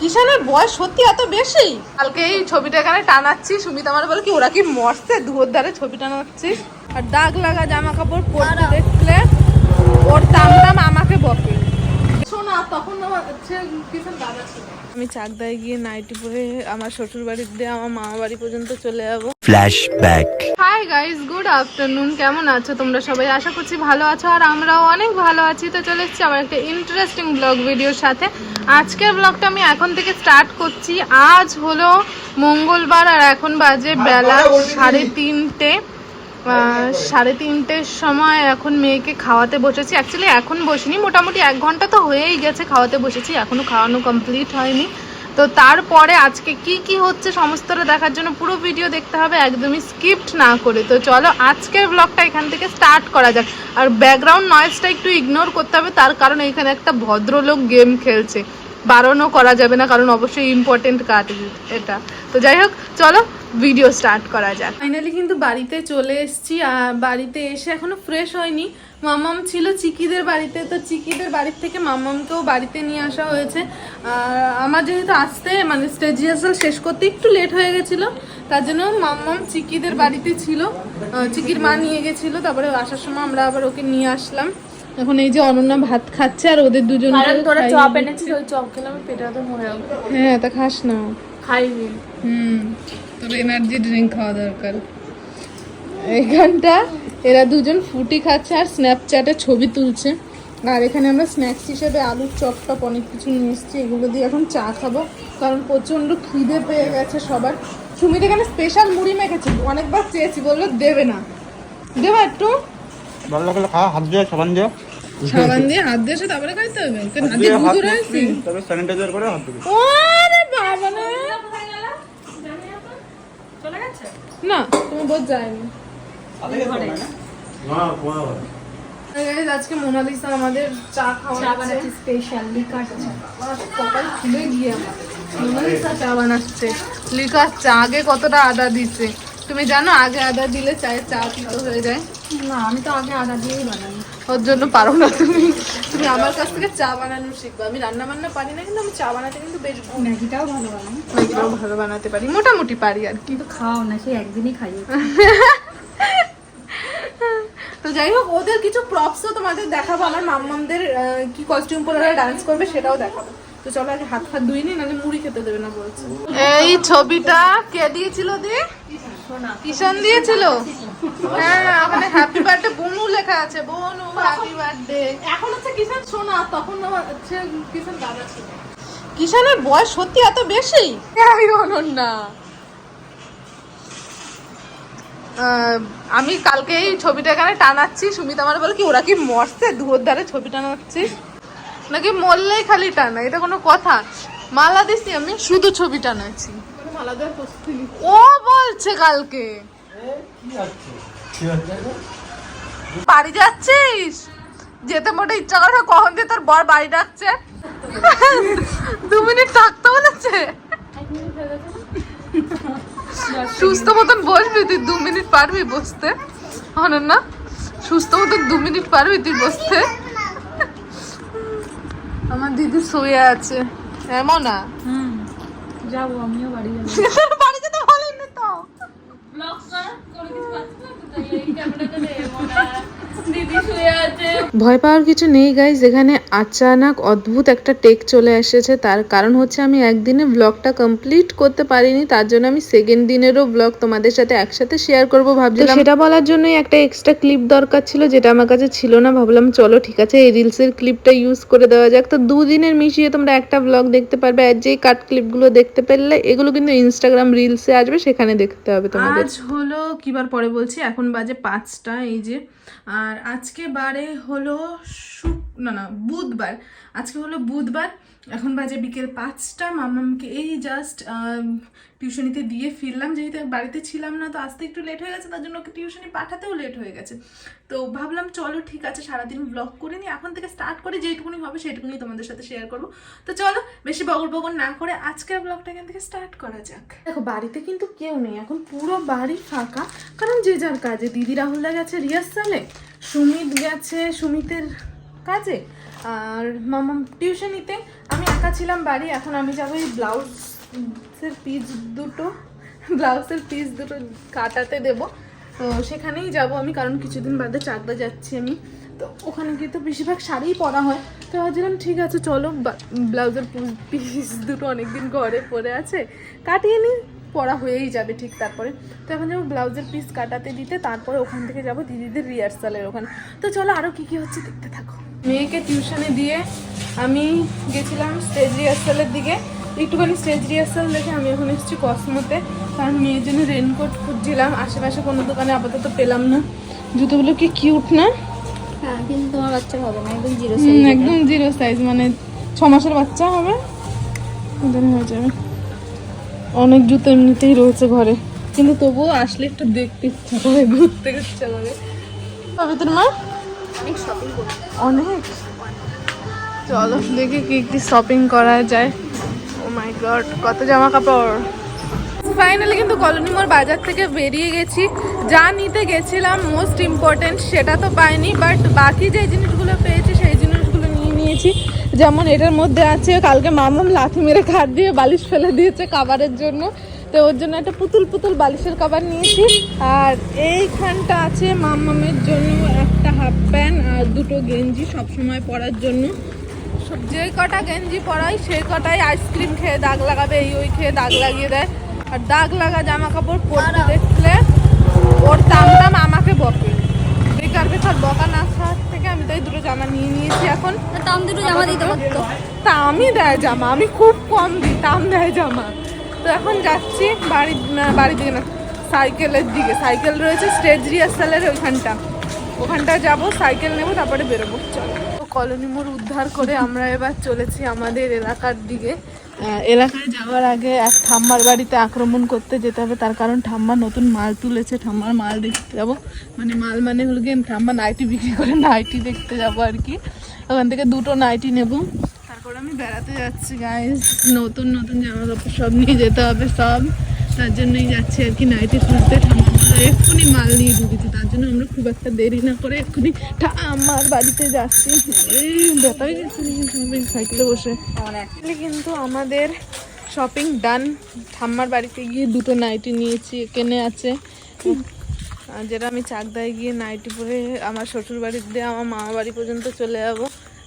কিষানের বয়স সত্যি এত বেশি? কালকে এই ছবিটা এখানে টানাচ্ছি। সুমিত আমার বলে কি ওরা কি মরছে? দুয়োর ধারে ছবি টানাচ্ছি। আর দাগ লাগা জামা কাপড় পরতে দেখলে ওর দাম দাম আমাকে বকে। শোনা তখন আমার হচ্ছে কিষান দাদা ছিল। আমি চাকদায় গিয়ে নাইটি পরে আমার শ্বশুর বাড়ির দিয়ে আমার মামা বাড়ি পর্যন্ত চলে যাব। Flashback. Hi guys good afternoon কেমন আছো তোমরা সবাই? আশা করছি ভালো আছো আর আমরাও অনেক ভালো আছি। তো চলে এসেছি আবার একটা ইন্টারেস্টিং ব্লগ ভিডিওর সাথে। আজকের ব্লগটা আমি এখন থেকে স্টার্ট করছি। আজ হলো মঙ্গলবার আর এখন বাজে বেলা সাড়ে তিনটে। সাড়ে তিনটের সময় এখন মেয়েকে খাওয়াতে বসেছি। অ্যাকচুয়ালি এখন বসিনি, মোটামুটি এক ঘণ্টা তো হয়েই গেছে খাওয়াতে বসেছি, এখনও খাওয়ানো কমপ্লিট হয়নি। তো তারপরে আজকে কি কি হচ্ছে সমস্তটা দেখার জন্য পুরো ভিডিও দেখতে হবে, একদমই স্কিপ্ট না করে। তো চলো আজকের ব্লগটা এখান থেকে স্টার্ট করা যাক। আর ব্যাকগ্রাউন্ড নয়েজটা একটু ইগনোর করতে হবে, তার কারণ এখানে একটা ভদ্রলোক গেম খেলছে। বারণও করা যাবে না, কারণ অবশ্যই ইম্পর্টেন্ট কাজ এটা। তো যাই হোক, চলো ভিডিও স্টার্ট করা যাক। ফাইনালি কিন্তু বাড়িতে চলে এসেছি আর বাড়িতে এসে এখনও ফ্রেশ হয়নি। মামাম ছিল চিকিদের বাড়িতে তো চিকিদের বাড়ির থেকে মামামকেও বাড়িতে নিয়ে আসা হয়েছে। আর আমার যেহেতু আসতে মানে স্টেজ রিহার্সাল শেষ করতে একটু লেট হয়ে গেছিল তার জন্য মাম্মাম চিকিদের বাড়িতে ছিল। চিকির মা নিয়ে গেছিল তারপরে আসার সময় আমরা আবার ওকে নিয়ে আসলাম। এখন এই যে অনন্যা ভাত খাচ্ছে আর ওদের দুজন তোরা চপ এনেছিস ওই চপ খেলে আমার পেটে তো মরে যাবে। হ্যাঁ তা খাস না। খাইনি হুম। তোর এনার্জি ড্রিঙ্ক খাওয়া দরকার। এইখানটা এরা দুজন ফুটি খাচ্ছে আর স্ন্যাপচ্যাটে ছবি তুলছে। আর এখানে আমরা স্ন্যাক্স হিসেবে আলুর চপ টপ অনেক কিছু নিয়ে এসেছি এগুলো দিয়ে এখন চা খাব। কারণ প্রচণ্ড খিদে পেয়ে গেছে সবার। সুমিত এখানে স্পেশাল মুড়ি মেখেছি অনেকবার চেয়েছি বলল দেবে না। দেবা একটু? ভালো লাগলে খা হাত দিয়ে সাবান দিয়ে। সাবান দিয়ে হাত দিয়ে তারপরে খাইতে হবে? হাত দিয়ে তবে স্যানিটাইজার করে ওরে বাবা না চলে গেছে না তুমি বোধ যায়নি। আজকে মোনালিসা আমাদের চা বানাচ্ছি স্পেশাল লিকার চা। কপাল খুলে গিয়ে আমার। মোনালিসা চা বানাচ্ছে। লিকার চা আগে কতটা আদা দিচ্ছে তুমি জানো আগে আদা দিলে চায়ের চা তিতো হয়ে যায়? না আমি তো আগে আদা দিয়েই বানাই। ওর জন্য পারো না তুমি। তুমি আমার কাছ থেকে চা বানানো শিখবে। আমি রান্না বান্না পারি না কিন্তু আমি চা বানাতে কিন্তু বেশ ম্যাগিটাও ভালো বানাই ম্যাগিটাও ভালো বানাতে পারি মোটামুটি পারি আর কি। কিন্তু খাও না সেই একদিনই খাই তো যাই হোক ওদের কিছু প্রপসও তোমাদের দেখাবো। আমার মাম্মামদের কি কস্টিউম পরে ওরা ডান্স করবে সেটাও দেখাবো। তো চলো আগে হাত ফাত ধুই নি নাহলে মুড়ি খেতে দেবে না বলছে। এই ছবিটা কে দিয়েছিল দি? কিষান দিয়েছিল? হ্যাঁ ওখানে হ্যাপি বার্থডে বনু লেখা আছে বনু হ্যাপি বার্থডে এখন হচ্ছে কিষান সোনা তখন আমার হচ্ছে কিষান দাদা ছিল। কিষানের বয়স সত্যি এত বেশি? আমি অনন্যা আহ, আমি কালকে এই ছবিটা এখানে টানাচ্ছি সুমিতা আমার বলে কি ওরা কি মরছে? দুয়োর ধারে ছবি টানাচ্ছি। নাকি মরলেই খালি টানা এটা কোনো কথা। মালা দিছি আমি শুধু ছবি টানাচ্ছি। ও বলছে কালকে। বাড়ি যাচ্ছিস? যেতে মোটে ইচ্ছা করে না, কখন দিয়ে তোর বর বাড়ি ডাকছে? দু মিনিট থাকতে বলেছে সুস্থ মতন বসবি তুই দু মিনিট পারবি বসতে। অনন্যা সুস্থ মতন দু মিনিট পারবি তুই বসতে। আমার দিদি শুয়ে আছে। এমন না? যাব আমিও বাড়ি যাব। ব্লগ করা কোনো কিছু পাচ্ছি না তো তাই এই ক্যামেরাটা নেই ভয় পাওয়ার কিছু নেই গাইজ এখানে আচানক অদ্ভুত একটা টেক চলে এসেছে। তার কারণ হচ্ছে আমি একদিনে ব্লগটা কমপ্লিট করতে পারিনি। তার জন্য আমি সেকেন্ড দিনেরও ব্লগ তোমাদের সাথে একসাথে শেয়ার করব ভাবছিলাম। সেটা বলার জন্যই একটা এক্সট্রা ক্লিপ দরকার ছিল যেটা আমার কাছে ছিল না। ভাবলাম চলো ঠিক আছে এই রিলসের ক্লিপটা ইউজ করে দেওয়া যাক। তো দুদিনের মিশিয়ে তোমরা একটা ব্লগ দেখতে পারবে আর যেই কাট ক্লিপগুলো দেখতে পেলে এগুলো কিন্তু ইনস্টাগ্রাম রিলসে আসবে সেখানে দেখতে হবে তোমাদের। আজ হলো কিবার পরে বলছি এখন বাজে পাঁচটা এই যে আর আজকে বারে হলো শুক না না, বুধবার। আজকে হলো বুধবার। এখন বাজে বিকেল পাঁচটা। মামামকে এই জাস্ট টিউশনিতে দিয়ে ফিরলাম। যেহেতু বাড়িতে ছিলাম না, তো আসতে একটু লেট হয়ে গেছে, তার জন্য ওকে টিউশনি পাঠাতেও লেট হয়ে গেছে। তো ভাবলাম, চলো, ঠিক আছে, সারাদিন ব্লগ করে নিই। এখন থেকে স্টার্ট করে যেটুকুনি হবে সেটুকুনি তোমাদের সাথে শেয়ার করব। তো চলো, বেশি বগর বগর না করে আজকের ব্লগটা এখান থেকে স্টার্ট করা যাক। দেখো, বাড়িতে কিন্তু কেউ নেই। এখন পুরো বাড়ি ফাঁকা। কারণ যে যার কাজে, দিদি রাহুলদা গেছে রিহার্সালে সুমিত গেছে, সুমিতের কাজে। আর মামা টিউশনিতে আমি একা ছিলাম বাড়ি, এখন আমি যাব এই ব্লাউজের পিস দুটো, ব্লাউজের পিস দুটো কাটাতে দেবো। তো সেখানেই যাব আমি, কারণ কিছুদিন বাদে চাকদা যাচ্ছি আমি। তো ওখানে গিয়ে তো বেশিরভাগ শাড়িই পরা হয়। তো ভাবছিলাম, ঠিক আছে, চলো ব্লাউজের পিস দুটো অনেকদিন ঘরে পরে আছে, কাটিয়ে নিই। পড়া হয়েই যাবে ঠিক তারপরে। তো এখন যাব ব্লাউজের পিস কাটাতে দিতে তারপরে ওখান থেকে যাব দিদিদের রিহার্সালের ওখানে। তো চলো আরও কী কী হচ্ছে দেখতে থাকো। মেয়েকে টিউশনে দিয়ে আমি গেছিলাম স্টেজ রিহার্সালের দিকে। একটুখানি স্টেজ রিহার্সাল দেখে আমি এখন এসেছি কসমোতে। কারণ মেয়ের জন্য রেনকোট খুঁজছিলাম। আশেপাশে কোনো দোকানে আপাতত পেলাম না। জুতোগুলো কি কিউট না? হ্যাঁ কিন্তু তোমার বাচ্চা হবে না একদম জিরো হুম, একদম জিরো সাইজ মানে ছ মাসের বাচ্চা হবে। হয়ে যাবে। অনেক জুতো এমনিতেই রয়েছে ঘরে। কিন্তু তবুও আসলে একটু দেখতে ইচ্ছা করে ঘুরতে ইচ্ছা করে। তবে তোর মা? শপিং অনেক? চলো দেখি কি কি শপিং করা যায়। ও মাই গড কত জামা কাপড় ফাইনালি কিন্তু কলোনি মোড় বাজার থেকে বেরিয়ে গেছি। যা নিতে গেছিলাম মোস্ট ইম্পর্টেন্ট সেটা তো পাইনি বাট বাকি যে জিনিসগুলো পেয়েছি সেই জিনিসগুলো নিয়ে নিয়েছি। যেমন এটার মধ্যে আছে, কালকে মামাম লাথি মেরে খাট দিয়ে বালিশ ফেলে দিয়েছে কাবারের জন্য। তো ওর জন্য একটা পুতুল পুতুল বালিশের কাবার নিয়েছি। আর এইখানটা আছে মামামের জন্য একটা হাফ প্যান্ট আর দুটো গেঞ্জি সবসময় পরার জন্য। যে কটা গেঞ্জি পরাই সেই কটাই আইসক্রিম খেয়ে দাগ লাগাবে, এই ওই খেয়ে দাগ লাগিয়ে দেয়। আর দাগ লাগা জামা কাপড় পরতে দেখলে ওর দাম আমাকে বকে। বেকার বেকার বকা না খাওয়ার থেকে আমি তাই দুটো জামা নিয়ে নিয়েছি এখন। দাম দুটো জামা দিতে পারতো। তা আমি দেয় জামা আমি খুব কম দিই দাম দেয় জামা। তো এখন যাচ্ছি বাড়ি বাড়ির দিকে না সাইকেলের দিকে। সাইকেল রয়েছে স্টেজ রিহার্সালের ওইখানটা ওখানটা যাব সাইকেল নেব তারপরে বেরোবো। চলো। তো কলোনি মোড় উদ্ধার করে আমরা এবার চলেছি আমাদের এলাকার দিকে। এলাকায় যাওয়ার আগে এক ঠাম্মার বাড়িতে আক্রমণ করতে যেতে হবে। তার কারণ ঠাম্মা নতুন মাল তুলেছে। ঠাম্মার মাল দেখতে যাব। মানে মাল মানে হলো গিয়ে ঠাম্মা নাইটি বিক্রি করে নাইটি দেখতে যাব আর কি। ওখান থেকে দুটো নাইটি নেব। তারপর আমি বেড়াতে যাচ্ছি গাইজ নতুন নতুন জামা কাপড় সব নিয়ে যেতে হবে সব। তার জন্যই যাচ্ছি আর কি নাইটি খুঁজতে। ঠাম্মা এক্ষুনি মাল নিয়ে ঢুকেছি তার জন্য আমরা খুব একটা দেরি না করে এক্ষুনি আমার বাড়িতে যাচ্ছি। এই ব্যথা হয়ে সাইকেলে বসে। কিন্তু আমাদের শপিং ডান ঠাম্মার বাড়িতে গিয়ে দুটো নাইটি নিয়েছি এখানে আছে। আর যেটা আমি চাকদায় গিয়ে নাইটি পরে আমার শ্বশুর দিয়ে আমার মামা বাড়ি পর্যন্ত চলে যাব।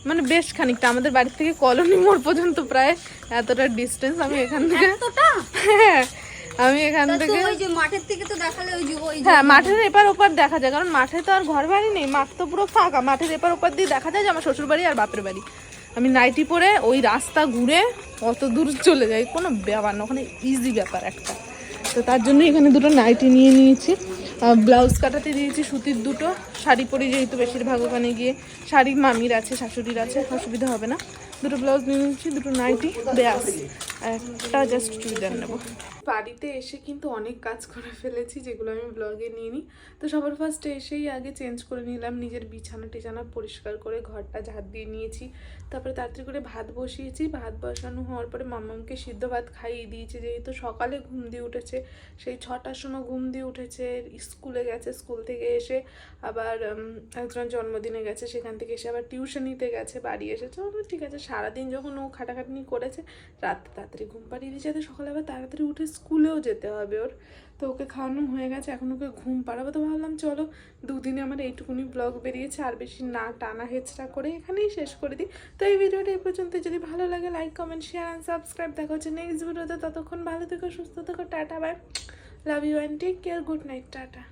মানে বেশ খানিকটা আমাদের বাড়ি থেকে কলোনি মোড় পর্যন্ত প্রায় এতটা ডিস্টেন্স আমি এখান থেকে হ্যাঁ আমি এখান থেকে ওই যে মাঠের থেকে তো দেখালে ওই যে ওই হ্যাঁ মাঠের এপার ওপার দেখা যায় কারণ মাঠে তো আর ঘর বাড়ি নেই মাঠ তো পুরো ফাঁকা। মাঠের এপার ওপার দিয়ে দেখা যায় যে আমার শ্বশুর বাড়ি আর বাপের বাড়ি। আমি নাইটি পরে ওই রাস্তা ঘুরে অত দূর চলে যাই কোনো ব্যাপার না ওখানে ইজি ব্যাপার একটা। তো তার জন্য এখানে দুটো নাইটি নিয়ে নিয়েছি। ব্লাউজ কাটাতে দিয়েছি সুতির দুটো শাড়ি পরে যেহেতু বেশিরভাগ ওখানে গিয়ে। শাড়ি মামির আছে শাশুড়ির আছে অসুবিধা হবে না। দুটো ব্লাউজ নিয়ে নিয়েছি দুটো নাইটি ব্যাস। একটা জাস্ট চুড়িদার নেব। বাড়িতে এসে কিন্তু অনেক কাজ করে ফেলেছি যেগুলো আমি ব্লগে নিয়ে নিই তো সবার ফার্স্টে এসেই আগে চেঞ্জ করে নিলাম নিজের বিছানা টিছানা পরিষ্কার করে ঘরটা ঝাড় দিয়ে নিয়েছি। তারপরে তাড়াতাড়ি করে ভাত বসিয়েছি ভাত বসানো হওয়ার পরে মামামকে সিদ্ধ ভাত খাইয়ে দিয়েছি যেহেতু সকালে ঘুম দিয়ে উঠেছে সেই ছটার সময় ঘুম দিয়ে উঠেছে স্কুলে গেছে স্কুল থেকে এসে আবার উম, একজনের জন্মদিনে গেছে সেখান থেকে এসে আবার টিউশনিতে গেছে বাড়ি এসেছে ঠিক আছে সারাদিন যখন ও খাটাখাটনি করেছে রাত তাড়াতাড়ি ঘুম পাড়িয়ে দিয়েছে সকালে আবার তাড়াতাড়ি উঠে স্কুলেও যেতে হবে ওর। তো ওকে খাওয়ানো হয়ে গেছে, এখন ওকে ঘুম পাড়াবো। তো ভাবলাম, চলো দুদিনে আমার এইটুকুনি ব্লগ বেরিয়েছে, আর বেশি না টানা হেচড়া করে এখানেই শেষ করে দিই। তো এই ভিডিওটা এই পর্যন্ত। যদি ভালো লাগে like comment share and subscribe দেখা হচ্ছে নেক্সট ভিডিওতে ততক্ষণ ভালো থেকো, সুস্থ থেকো, tata bye love you and take care good night tata.